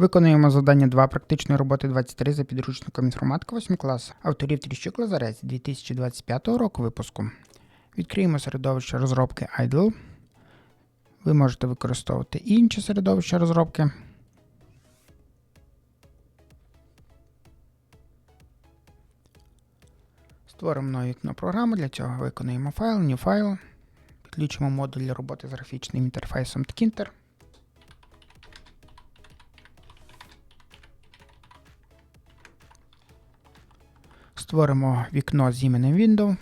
Виконуємо завдання 2 практичної роботи 23 за підручником інформатика 8 клас авторів Тріщук Лазарець 2025 року випуску. Відкриємо середовище розробки IDLE. Ви можете використовувати інші середовища розробки. Створимо нове вікно програми. Для цього виконуємо файл, New File. Підключимо модуль для роботи з графічним інтерфейсом Tkinter. Створимо вікно з іменем Windows.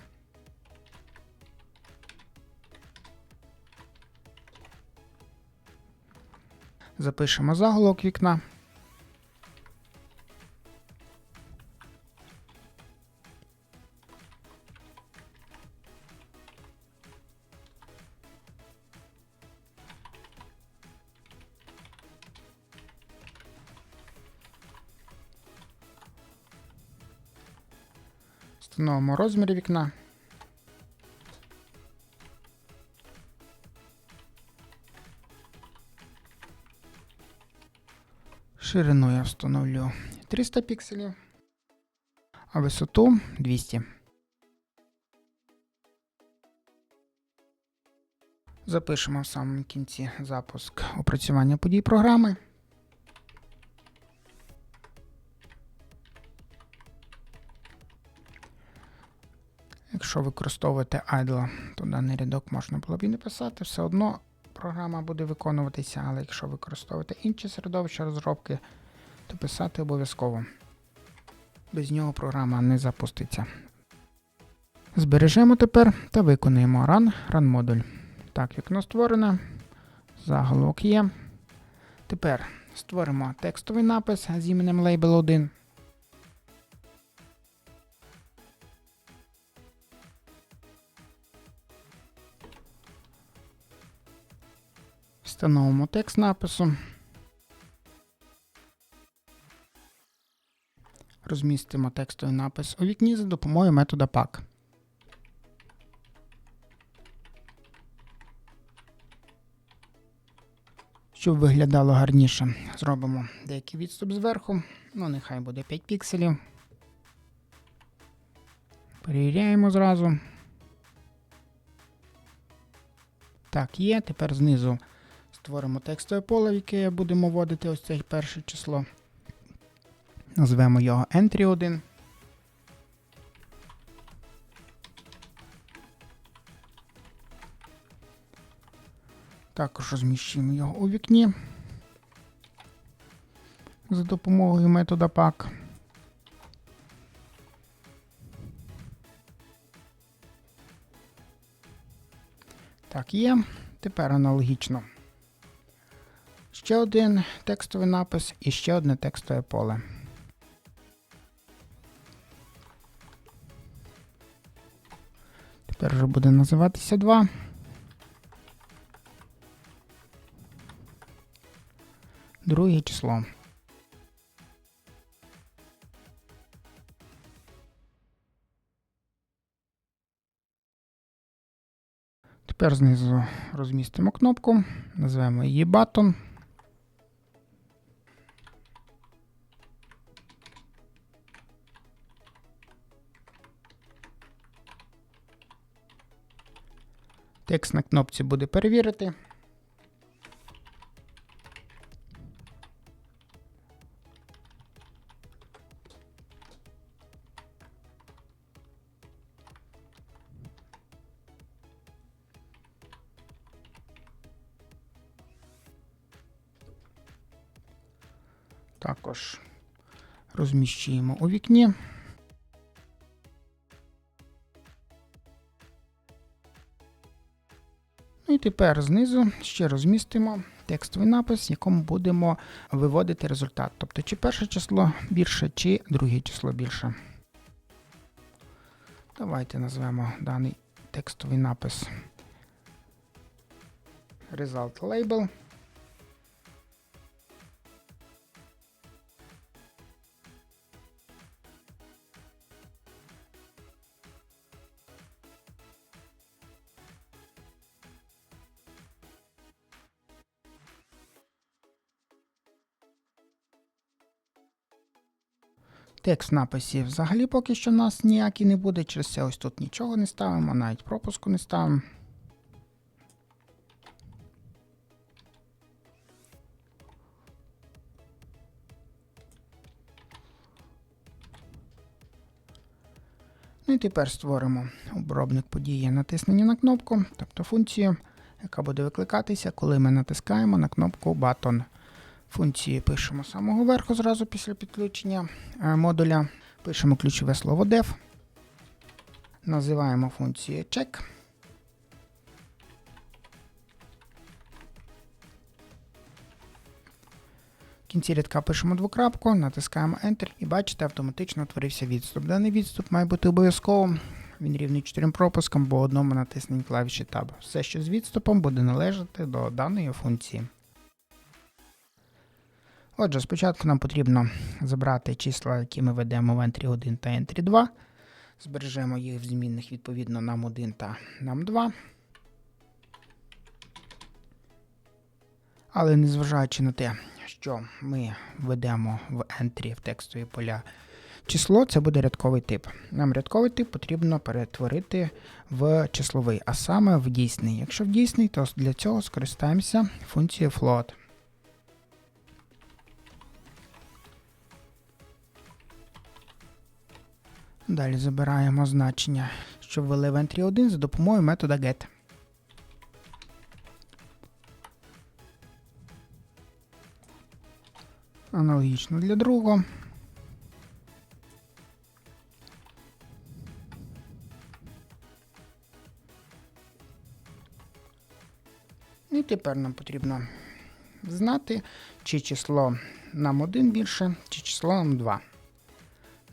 Запишемо заголовок вікна. Встановимо розміри вікна. Ширину я встановлю 300 пікселів, а висоту 200. Запишемо в самому кінці запуск опрацювання подій програми. Якщо використовуєте idle, то даний рядок можна було б і не писати. Все одно програма буде виконуватися, але якщо використовуєте інші середовища розробки, то писати обов'язково. Без нього програма не запуститься. Збережемо тепер та виконуємо run, run модуль. Так, вікно створене. Заголовок є. Тепер створимо текстовий напис з іменем Label 1. Встановимо текст напису. Розмістимо текстовий напис у вікні за допомогою метода pack. Щоб виглядало гарніше, зробимо деякий відступ зверху. Ну, нехай буде 5 пікселів. Перевіряємо зразу. Так, є. Тепер знизу створимо текстове поле, в яке будемо вводити ось це перше число. Назвемо його Entry 1. Також розміщуємо його у вікні за допомогою метода pack. Так, є. Тепер аналогічно. Ще один текстовий напис і ще одне текстове поле. Тепер вже буде називатися 2. Друге число. Тепер знизу розмістимо кнопку, назвемо її Button. Текст на кнопці буде перевірити. Також розміщуємо у вікні. І тепер знизу ще розмістимо текстовий напис, в якому будемо виводити результат. Тобто, чи перше число більше, чи друге число більше. Давайте назвемо даний текстовий напис Result Label. Текст в написі взагалі поки що нас ніякий не буде. Через це ось тут нічого не ставимо, навіть пропуску не ставимо. Ну і тепер створимо обробник події натиснення на кнопку, тобто функцію, яка буде викликатися, коли ми натискаємо на кнопку Button. Функції пишемо самого верху зразу після підключення е, модуля. Пишемо ключове слово def. Називаємо функцію check. В кінці рядка пишемо двокрапку, натискаємо Enter і бачите, автоматично утворився відступ. Даний відступ має бути обов'язковим. Він рівний 4 пропускам, бо одному натисненні клавіші Tab. Все, що з відступом, буде належати до даної функції. Отже, спочатку нам потрібно забрати числа, які ми ведемо в Entry 1 та Entry 2. Збережемо їх в змінних відповідно нам 1 та нам 2. Але незважаючи на те, що ми введемо в Entry в текстові поля число, це буде рядковий тип. Нам рядковий тип потрібно перетворити в числовий, а саме в дійсний. Якщо в дійсний, то для цього скористаємося функцією float. Далі забираємо значення, що ввели в Entry 1 за допомогою метода get. Аналогічно для другого. І тепер нам потрібно знати, чи число нам 1 більше, чи число нам 2.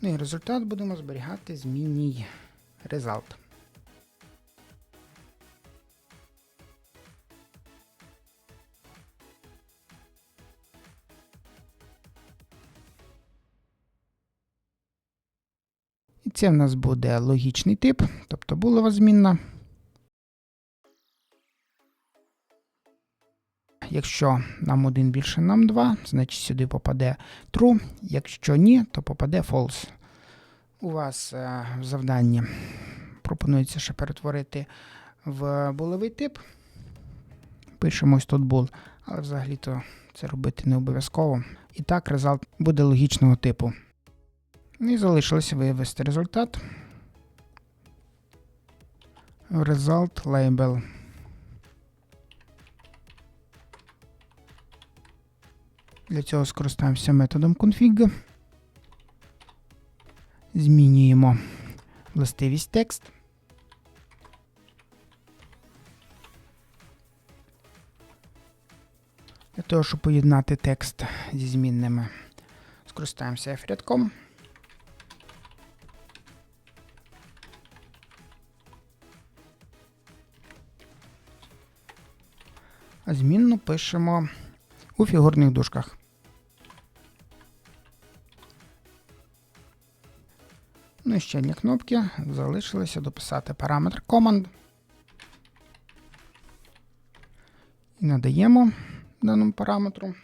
Ну і результат будемо зберігати змінній result. І це в нас буде логічний тип, тобто булова змінна. Якщо нам 1 більше нам 2, значить сюди попаде true. Якщо ні, то попаде false. У вас е, в завданні пропонується ще перетворити в булевий тип. Пишемо ось тут bool, але взагалі-то це робити не обов'язково. І так, результат буде логічного типу. Ну і залишилося вивести результат. Result label. Для цього скористаємося методом config. Змінюємо властивість текст. Для того, щоб поєднати текст зі змінними, скористаємося f-рядком. А змінну пишемо у фігурних дужках. Ну і ще одні кнопки. Залишилося дописати параметр command. І надаємо даному параметру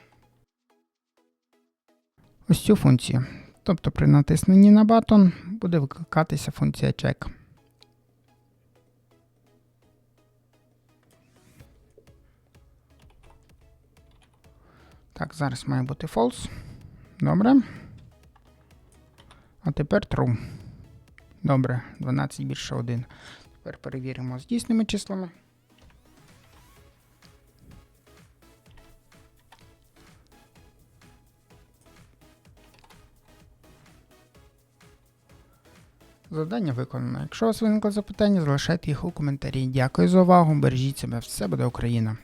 ось цю функцію. Тобто при натисненні на батон буде викликатися функція check. Так, зараз має бути false. Добре. А тепер true. Добре, 12 більше 1. Тепер перевіримо з дійсними числами. Завдання виконано. Якщо у вас виникли запитання, залишайте їх у коментарі. Дякую за увагу. Бережіть себе. Все буде Україна!